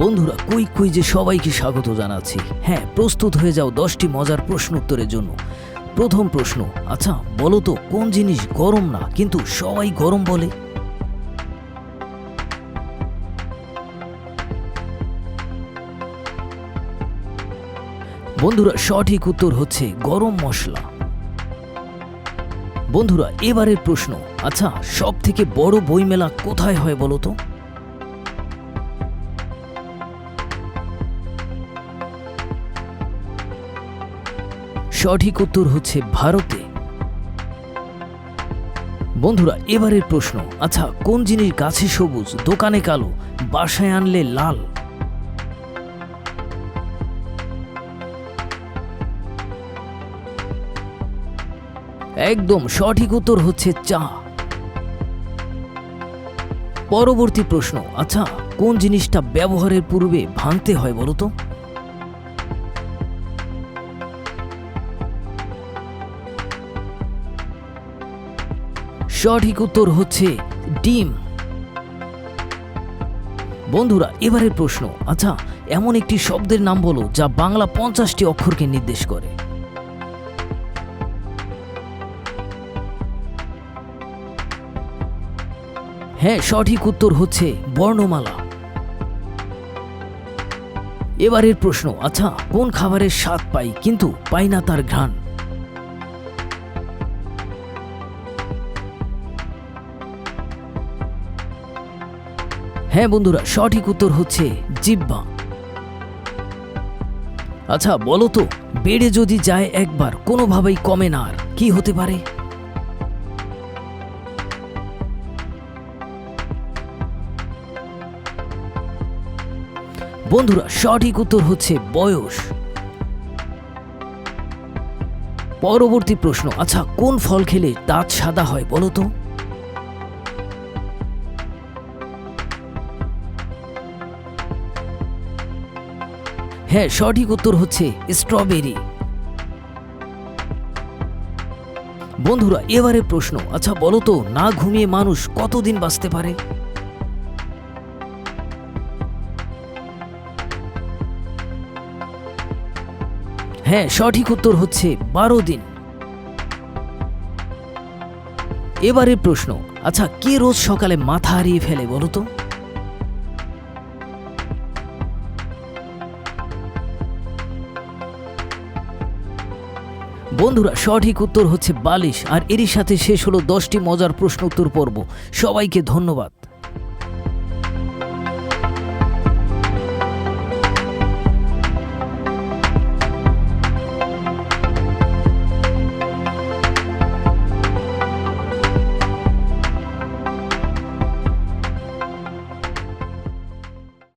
বন্ধুরা, কুই কুইজে সবাইকে স্বাগত জানাচ্ছি। হ্যাঁ প্রস্তুত হয়ে যাও দশটি মজার প্রশ্ন উত্তরের জন্য। প্রথম প্রশ্ন আচ্ছা বলো তো, কোন জিনিস গরম না, কিন্তু সবাই গরম বলে? বন্ধুরা, সঠিক উত্তর হচ্ছে গরম মশলা। বন্ধুরা, এবারের প্রশ্ন আচ্ছা সব থেকে বড় বইমেলা কোথায় হয় বলো তো? সঠিক উত্তর হচ্ছে ভারতে। বন্ধুরা, এবারের প্রশ্ন। আচ্ছা কোন জিনিস গাছে সবুজ, দোকানে কালো, বাসায় আনলে লাল? একদম সঠিক উত্তর হচ্ছে চা। পরবর্তী প্রশ্ন। আচ্ছা কোন জিনিসটা ব্যবহারের পূর্বে ভাঙতে হয় বলো সঠিক উত্তর হচ্ছে ডিম। বন্ধুরা, এবারের প্রশ্ন। আচ্ছা এমন একটি শব্দের নাম বলো যা বাংলা পঞ্চাশটি অক্ষরকে নির্দেশ করে। হ্যাঁ সঠিক উত্তর হচ্ছে বর্ণমালা। এবারের প্রশ্ন। আচ্ছা কোন খাবারের স্বাদ পাই, কিন্তু পাই না তার ঘ্রাণ? হ্যাঁ বন্ধুরা, সঠিক উত্তর হচ্ছে জিব্বা। আচ্ছা বলো তো, বেড়ে যদি যায় একবার, কোনোভাবেই কমে না আর, কি হতে পারে? বন্ধুরা, সঠিক উত্তর হচ্ছে বয়স। পরবর্তী প্রশ্ন আচ্ছা কোন ফল খেলে দাঁত সাদা হয়, বলো তো? হ্যাঁ সঠিক উত্তর হচ্ছে স্ট্রবেরি বন্ধুরা, এবারে প্রশ্ন আচ্ছা বলো তো, না ঘুমিয়ে মানুষ কতদিন বাঁচতে পারে? হ্যাঁ সঠিক উত্তর হচ্ছে বারো দিন। এবারে প্রশ্ন আচ্ছা কে রোজ সকালে মাথা হারিয়ে ফেলে বলো তো? বন্ধুরা, সঠিক উত্তর হচ্ছে বালিশ, আর এরই সাথে শেষ হলো দশটি মজার প্রশ্ন উত্তর পর্ব। সবাইকে ধন্যবাদ।